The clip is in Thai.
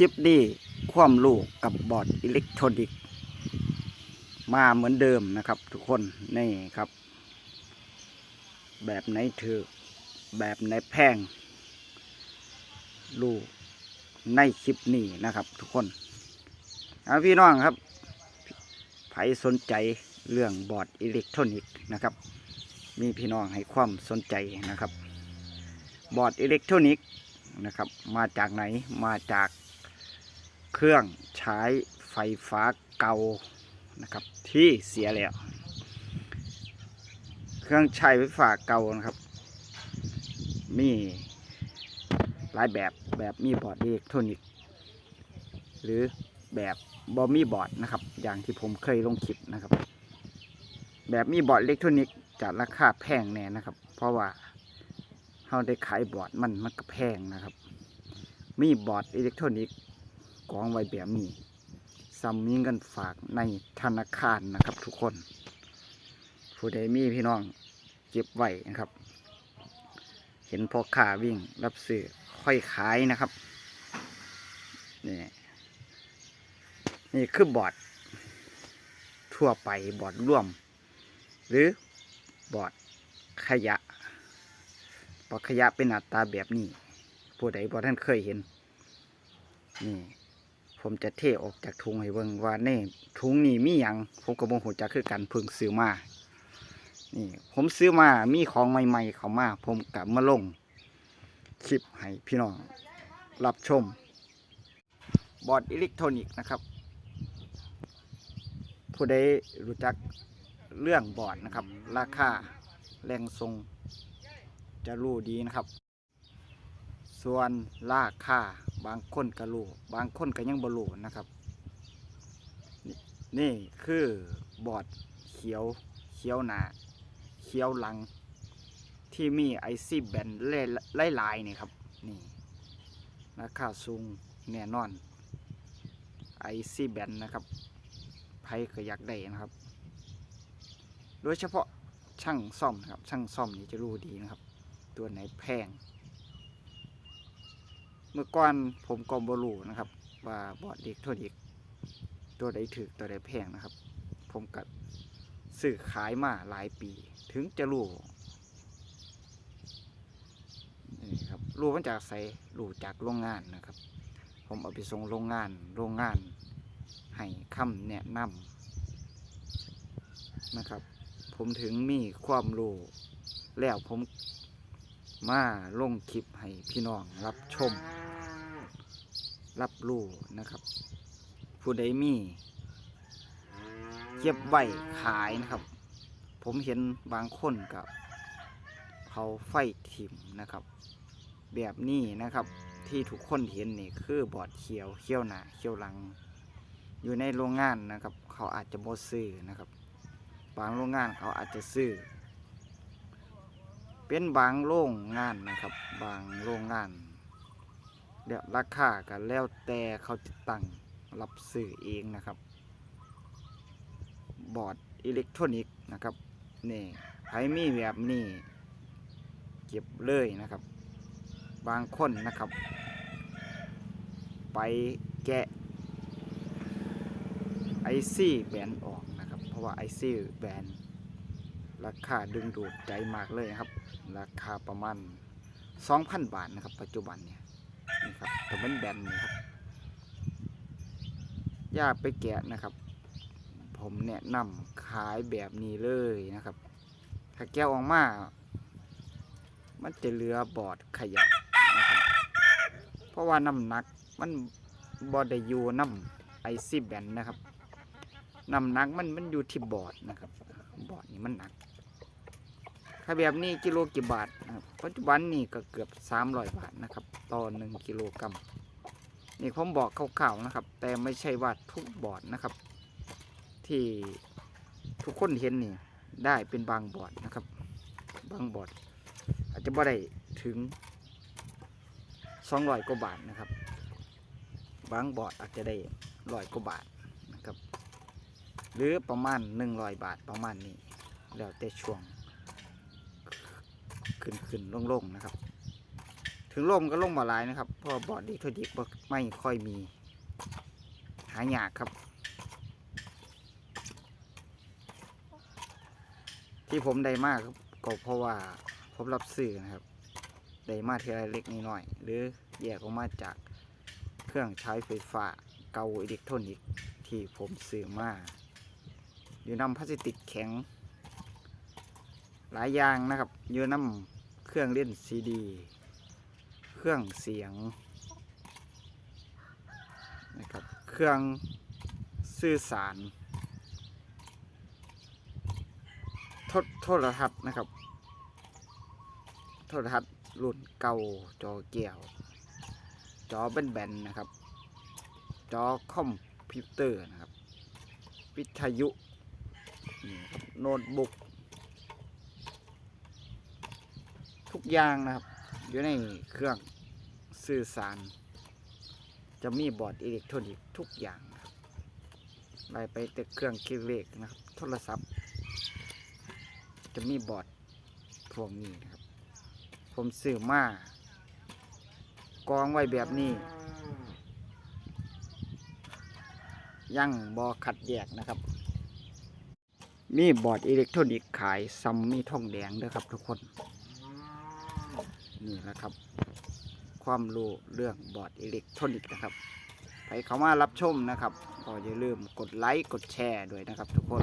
คลิปนี้ความรู้กับบอร์ดอิเล็กทรอนิกส์มาเหมือนเดิมนะครับ ทุกคนนี่ครับ แบบไหนถือแบบไหนแพงรู้ในคลิปนี้นะครับ ทุกคนเอาพี่น้องครับใครสนใจเรื่องบอร์ดอิเล็กทรอนิกส์นะครับ มีพี่น้องให้ความสนใจนะครับ บอร์ดอิเล็กทรอนิกส์นะครับ มาจากไหนมาจาก เครื่องใช้ไฟฟ้าเก่านะครับที่เสียแล้ว เครื่องใช้ไฟฟ้าเก่านะครับ มีหลายแบบแบบมีบอร์ดอิเล็กทรอนิกส์หรือแบบบอมีบอร์ดนะครับ อย่างที่ผมเคยลงคลิปนะครับ แบบมีบอร์ดอิเล็กทรอนิกส์จะราคาแพงแน่นะครับ เพราะว่าเราได้ขายบอร์ดมันมันก็แพงนะครับ มีบอร์ดอิเล็กทรอนิกส์ กองไว้แบบนี้ซ้ำมีเงินฝากในธนาคารนะครับ ทุกคน ผู้ใดมีพี่น้องเก็บไว้นะครับ เห็นพ่อค้าวิ่งรับซื้อค่อยขายนะครับนี่นี่คือบอร์ดทั่วไปบอร์ดร่วม หรือบอร์ดขยะบอร์ดขยะเป็นหน้าตาแบบนี้ผู้ใดบอดท่านเคยเห็นนี่ ผมจะเทออกจากถุงให้เบิ่งว่าเน่ถุงนี้มีหยังผมก็บ่ฮู้จักคือกันเพิ่งซื้อมา นี่ ผมซื้อมามีของใหม่ ๆ เขามา ผมกลับมาลงคลิปให้พี่น้อง รับชม บอร์ดอิเล็กทรอนิกส์นะครับ ผู้ใดรู้จักเรื่องบอร์ดนะครับ ราคาแรงทรง จะรู้ดีนะครับ ส่วนราคา บางคนก็รู้บางคนก็ยังบ่รู้นะครับนี่นี่คือบอดเขียวเขียวหนาเขียวหลัง ที่มีไอซีแบนไล่ลายนี่ครับนี่ราคาสูงแน่นอนไอซีแบนนะครับไผก็อยากได้นะครับ โดยเฉพาะช่างซ่อมนะครับ ช่างซ่อมนี่จะรู้ดีนะครับ ตัวไหนแพง มื่อก่อนผมก็บรูนะครับ ว่าบอดเด็กโทษอีกตัวใดถือตัวใดแพงนะครับ ผมก็ซื้อขายมาหลายปี ถึงจะรู้นี่ครับรู้มาจากใส่รู้จากโรงงานนะครับ ผมเอาไปส่งโรงงานโรงงาน ให้คำแนะนำนะครับ ผมถึงมีความรู้แล้วผมมาลงคลิปให้พี่น้องรับชม รับรู้นะครับ ผู้ใดมี เก็บไว้ขายนะครับ ผมเห็นบางคนกับเขาไฟถิ่มนะครับ แบบนี้นะครับ ที่ทุกคนเห็นนี่คือบอดเขียวเขียวหนาเขียวหลัง อยู่ในโรงงานนะครับ เขาอาจจะบ่ซื้อนะครับ บางโรงงานเขาอาจจะซื้อเป็นบางโรงงานนะครับ บางโรงงาน เดี๋ยวราคากันแล้วแต่เขาจะตั้งรับซื้อเองนะครับ บอร์ดอิเล็กทรอนิกส์นะครับนี่ใครมีแบบนี้เก็บเลยนะครับ บางคนนะครับ ไปแกะไอซี่แบนออกนะครับ เพราะว่าไอซี่แบนราคาดึงดูดใจมากเลยครับ ราคาประมาณ 2,000 บาทนะครับ ปัจจุบันเนี่ย นี่ครับแต่เป็นแบนนี่ครับอย่าไปแกะนะครับ ผมแนะนำขายแบบนี้เลยนะครับ ถ้าแก้วออกมา มันจะเหลือบอร์ดขยะนะครับเพราะว่าน้ำหนักมันบอดอยู่น้ำไอซีแบนนะครับน้ำหนักมันมันอยู่ที่บอร์ดนะครับ บอร์ดนี่มันหนัก ถ้าแบบนี้กิโลกี่บาทนะครับปัจจุบันนี่ก็เกือบ 300 บาทนะครับต่อ1กิโลกรัมนี่ผมบอกคร่าวๆนะครับ แต่ไม่ใช่ว่าทุกบอร์ดนะครับ ที่ทุกคนเห็นนี่ได้เป็นบางบอร์ดนะครับ บางบอร์ดอาจจะบ่ได้ถึง 200กว่าบาทนะครับ บางบอร์ดอาจจะได้ร้อยกว่าบาทนะครับ หรือประมาณ 100 บาทประมาณนี้ แล้วแต่ช่วง ขึ้นขึ้นลงลงนะครับ ถึงล่มก็ล่มมาลายนะครับเพราะว่าบอดอิทรอนิบไม่ค่อยมี หายากครับ ที่ผมได้มากก็เพราะว่าผมรับซื้อนะครับ ได้มาทีละเล็กนิดหน่อย หรือแยกออกมาจากเครื่องใช้ไฟฟ้าเก่าอิเล็กทรอนิกส์ที่ผมซื้อมาอยู่นำพลาสติกแข็ง หลายอย่างนะครับยู่นำเครื่องเล่นซีดี เครื่องเสียงนะครับเครื่องสื่อสารโทรโทรทัศน์นะครับ โทรทัศน์รุ่นเก่าจอแก้วจอแบนๆนะครับ จอคอมพิวเตอร์นะครับ วิทยุโน้ตบุ๊ก อย่างนะครับ อยู่ในเครื่องสื่อสาร จะมีบอร์ดอิเล็กทรอนิกส์ทุกอย่างนะครับไล่ไปแต่เครื่องคิดเลขนะครับโทรศัพท์ จะมีบอร์ดพวกนี้นะครับ ผมซื้อมากองไว้แบบนี้ ยังบอขัดแยกนะครับมีบอร์ดอิเล็กทรอนิกส์ขายซัมมี่ทองแดงด้วยครับทุกคน นี่แหละครับ ความรู้เรื่องบอร์ดอิเล็กทรอนิกส์นะครับไปเข้ามารับชมนะครับก็อย่าลืมกดไลค์กดแชร์ด้วยนะครับทุกคน